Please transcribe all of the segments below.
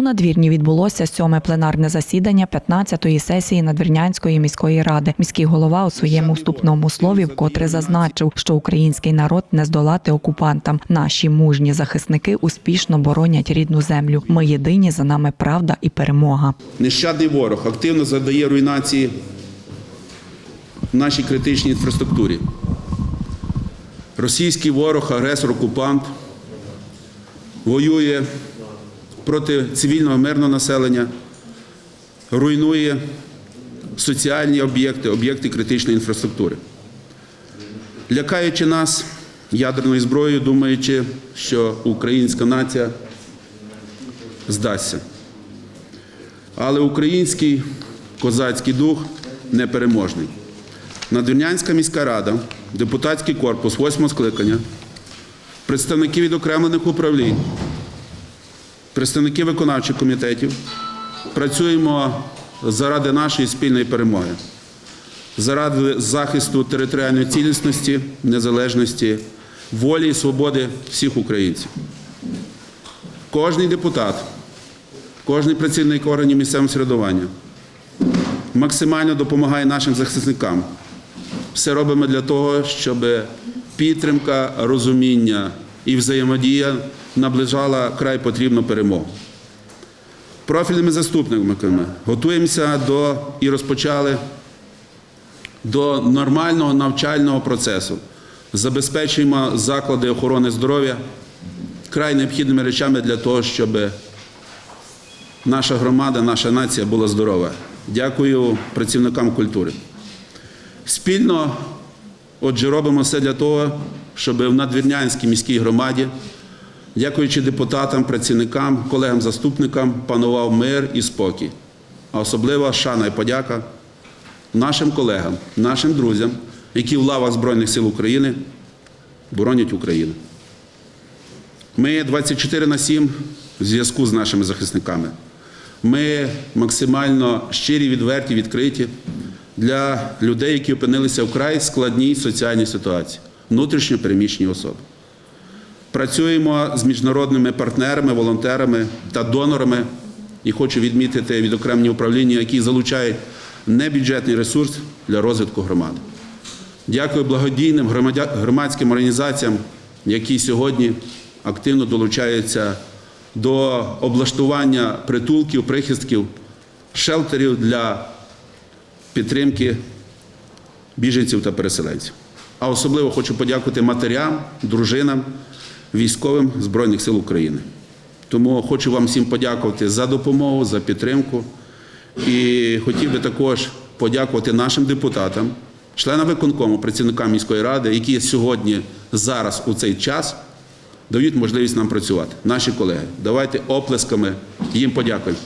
У надвірні відбулося сьоме пленарне засідання 15-ї сесії Надвірнянської міської ради. Міський голова у своєму вступному слові вкотре зазначив, що український народ не здолати окупантам. Наші мужні захисники успішно боронять рідну землю. Ми єдині за нами правда і перемога. Нещадний ворог активно задає руйнації нашій критичній інфраструктурі. Російський ворог, агресор, окупант воює проти цивільного мирного населення, руйнує соціальні об'єкти, об'єкти критичної інфраструктури. Лякаючи нас ядерною зброєю, думаючи, що українська нація здасться. Але український козацький дух непереможний. Надвірнянська міська рада, депутатський корпус восьмого скликання, представники відокремлених управлінь, представники виконавчих комітетів працюємо заради нашої спільної перемоги, заради захисту територіальної цілісності, незалежності, волі і свободи всіх українців. Кожний депутат кожний працівник органів місцевого середування максимально допомагає нашим захисникам. Все робимо для того, щоб підтримка, розуміння і взаємодія наближала край потрібну перемогу. Профільними заступниками готуємося до і розпочали до нормального навчального процесу. Забезпечуємо заклади охорони здоров'я край необхідними речами для того, щоб наша громада, наша нація була здорова. Дякую працівникам культури. Спільно, отже, робимо все для того, щоб в надвірнянській міській громаді, дякуючи депутатам, працівникам, колегам-заступникам, панував мир і спокій. А особлива шана і подяка нашим колегам, нашим друзям, які в лавах Збройних сил України боронять Україну. Ми 24 на 7 в зв'язку з нашими захисниками. Ми максимально щирі, відверті, відкриті для людей, які опинилися в край складній соціальній ситуації, внутрішньо переміщені особи. Працюємо з міжнародними партнерами, волонтерами та донорами. І хочу відмітити відокремлені управління, які залучають небюджетний ресурс для розвитку громади. Дякую благодійним громадським організаціям, які сьогодні активно долучаються до облаштування притулків, прихистків, шелтерів для підтримки біженців та переселенців. А особливо хочу подякувати матерям, дружинам, військовим Збройних сил України. Тому хочу вам всім подякувати за допомогу, за підтримку. І хотів би також подякувати нашим депутатам, членам виконкому, працівникам міської ради, які сьогодні, зараз, у цей час, дають можливість нам працювати. Наші колеги, давайте оплесками їм подякуємо.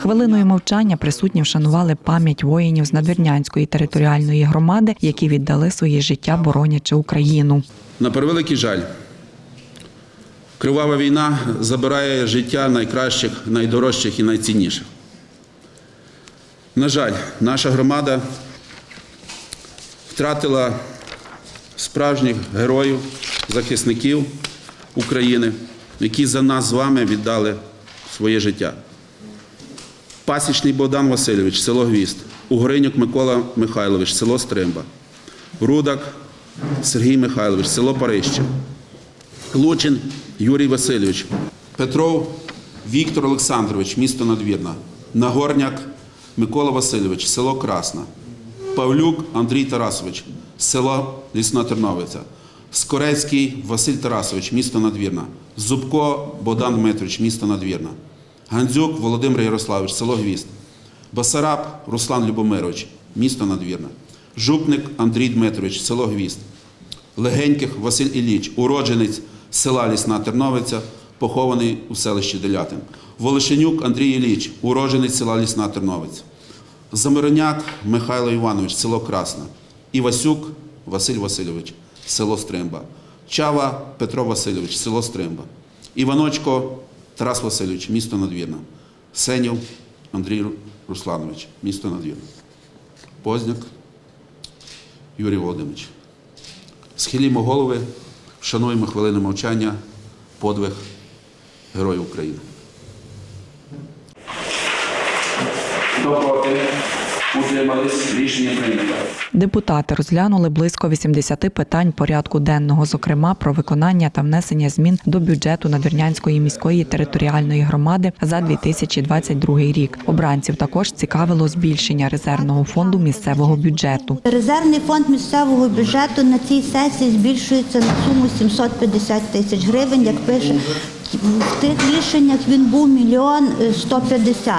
Хвилиною мовчання присутні вшанували пам'ять воїнів з Надвірнянської територіальної громади, які віддали своє життя, боронячи Україну. На превеликий жаль, кривава війна забирає життя найкращих, найдорожчих і найцінніших. На жаль, наша громада втратила справжніх героїв, захисників України, які за нас з вами віддали своє життя. Пасічний Богдан Васильович, село Гвіст, Угринюк Микола Михайлович, село Стримба, Рудак Сергій Михайлович, село Парище, Лучин Юрій Васильович, Петров Віктор Олександрович, місто Надвірна, Нагорняк Микола Васильович, село Красна, Павлюк Андрій Тарасович, село Лісна Терновиця, Скорецький Василь Тарасович, місто Надвірна, Зубко Богдан Дмитрович, місто Надвірна, Гандзюк Володимир Ярославович, село Гвіст, Басараб Руслан Любомирович, місто Надвірна, Жупник Андрій Дмитрович, село Гвіст, Легеньких Василь Ілліч, уродженець села Лісна Терновиця, похований у селищі Делятин. Волошенюк Андрій Ілліч, уродженець села Лісна Терновиця. Замироняк Михайло Іванович, село Красна. Івасюк Василь Васильович, село Стримба. Чава Петро Васильович, село Стримба. Іваночко Тарас Васильович, місто Надвірна. Сенів Андрій Русланович, місто Надвірна. Позняк Юрій Володимирович. Схилімо голови, вшануємо хвилини мовчання, подвиг Героїв України. Доброго проти? Утримались? Рішення прийнято. Депутати розглянули близько 80 питань порядку денного, зокрема про виконання та внесення змін до бюджету Надвірнянської міської територіальної громади за 2022 рік. Обранців також цікавило збільшення резервного фонду місцевого бюджету. Резервний фонд місцевого бюджету на цій сесії збільшується на суму 750 тисяч гривень. Як пише в тих рішеннях, він був мільйон е, 150.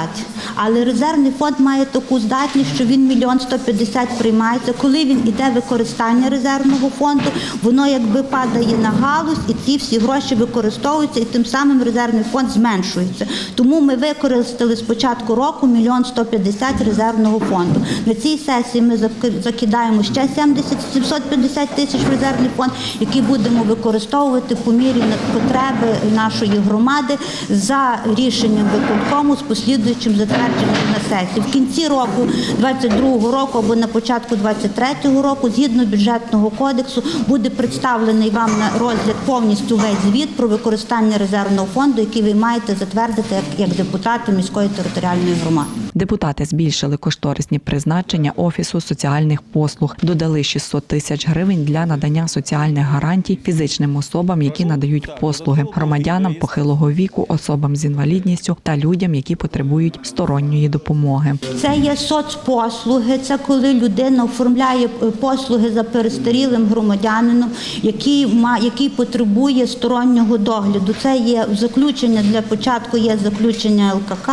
Але резервний фонд має таку здатність, що він мільйон 150 приймається. Коли він іде використання резервного фонду, воно якби падає на галузь, і ці всі гроші використовуються, і тим самим резервний фонд зменшується. Тому ми використали з початку року мільйон 150 резервного фонду. На цій сесії ми заки- закидаємо ще 70 750 тисяч резервний фонд, який будемо використовувати по мірі потреби нашої громади за рішенням виконкому з послідуючим затвердженням на сесії. В кінці року 22 року або на початку 23 року, згідно бюджетного кодексу, буде представлений вам на розгляд повністю весь звіт про використання резервного фонду, який ви маєте затвердити як депутати міської територіальної громади. Депутати збільшили кошторисні призначення офісу соціальних послуг, додали 600 тисяч гривень для надання соціальних гарантій фізичним особам, які надають послуги громадянам похилого віку, особам з інвалідністю та людям, які потребують сторонньої допомоги. Це є соцпослуги, це коли людина оформляє е, послуги за перестарілим громадянином, який який потребує стороннього догляду. Це є заключення для початку, є заключення ЛКК,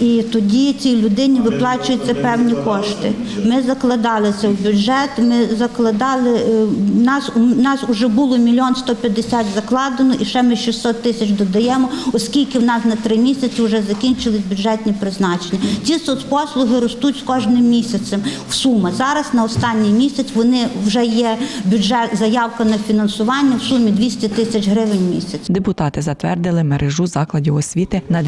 і тоді цій людині виплачуються певні кошти. Ми закладали це в бюджет. Ми закладали е, нас у нас вже було мільйон 150 закладено, і ще ми 600 тисяч додаємо, оскільки в нас на три місяці вже закінчились бюджетні призначення. Ці соцпослуги ростуть з кожним місяцем в сума. Зараз на останній місяць вони вже є бюджет, заявка на фінансування в сумі 200 тисяч гривень місяць. Депутати затвердили мережу закладів освіти на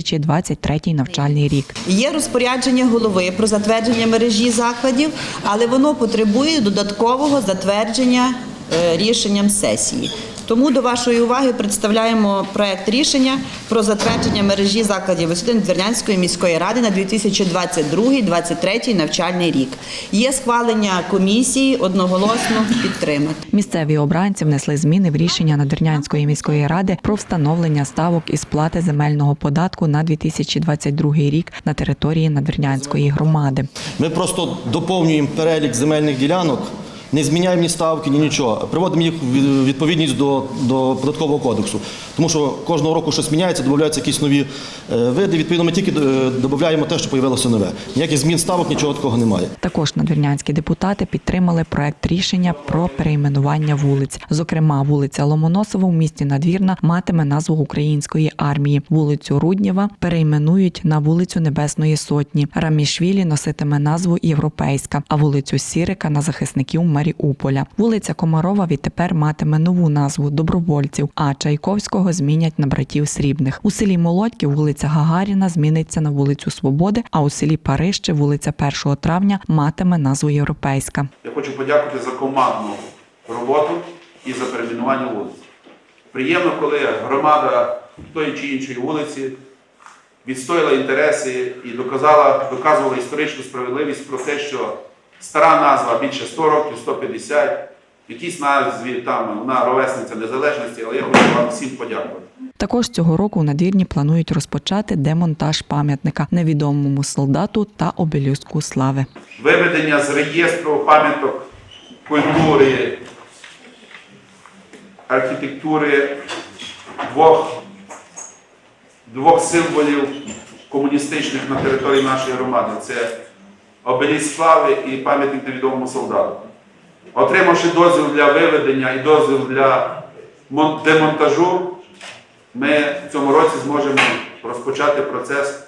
2022-2023 навчальний рік. Є розпорядження голови про затвердження мережі закладів, але воно потребує додаткового затвердження е, рішенням сесії. Тому до вашої уваги представляємо проект рішення про затвердження мережі закладів освіти Надвірнянської міської ради на 2022-2023 навчальний рік. Є схвалення комісії одноголосно підтримати. Місцеві обранці внесли зміни в рішення Надвірнянської міської ради про встановлення ставок із сплати земельного податку на 2022 рік на території Надвірнянської громади. Ми просто доповнюємо перелік земельних ділянок, не зміняємо ні ставки, ні нічого. Приводимо їх в відповідність до, до податкового кодексу. Тому що кожного року щось міняється, додаються якісь нові е, види. Відповідно, ми тільки е, додаємо те, що з'явилося нове. Ніяких змін ставок, нічого такого немає. Також надвірнянські депутати підтримали проект рішення про перейменування вулиць. Зокрема, вулиця Ломоносова в місті Надвірна матиме назву української армії. Вулицю Руднєва перейменують на вулицю Небесної Сотні. Рамішвілі носитиме назву Європейська, а вулицю Сірика на захисників Маріуполя. Вулиця Комарова відтепер матиме нову назву добровольців. А Чайковського змінять на братів Срібних. У селі Молодьків вулиця Гагаріна зміниться на вулицю Свободи. А у селі Парище вулиця 1 травня матиме назву Європейська. Я хочу подякувати за командну роботу і за перейменування вулиць. Приємно, коли громада тої чи іншої вулиці відстояла інтереси і доказала, доказувала історичну справедливість про те, що стара назва більше 100 років, 150, в якійсь назві там вона ровесниця незалежності, але я хочу вам всім подякувати. Також цього року у надвірні планують розпочати демонтаж пам'ятника невідомому солдату та обелюстку слави. Виведення з реєстру пам'яток культури, архітектури двох, двох символів комуністичних на території нашої громади. Це обеліsk слави і пам'ятник невідомому солдату. Отримавши дозвіл для виведення і дозвіл для демонтажу, ми в цьому році зможемо розпочати процес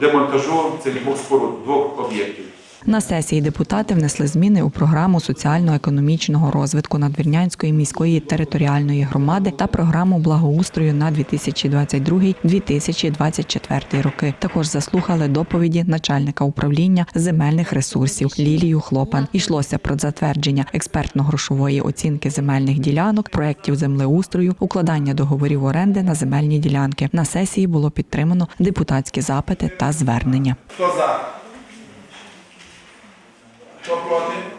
демонтажу цих двох споруд, двох об'єктів. На сесії депутати внесли зміни у програму соціально-економічного розвитку Надвірнянської міської територіальної громади та програму благоустрою на 2022-2024 роки. Також заслухали доповіді начальника управління земельних ресурсів Лілію Хлопан. Йшлося про затвердження експертно-грошової оцінки земельних ділянок, проєктів землеустрою, укладання договорів оренди на земельні ділянки. На сесії було підтримано депутатські запити та звернення. Хто за? Хто проти?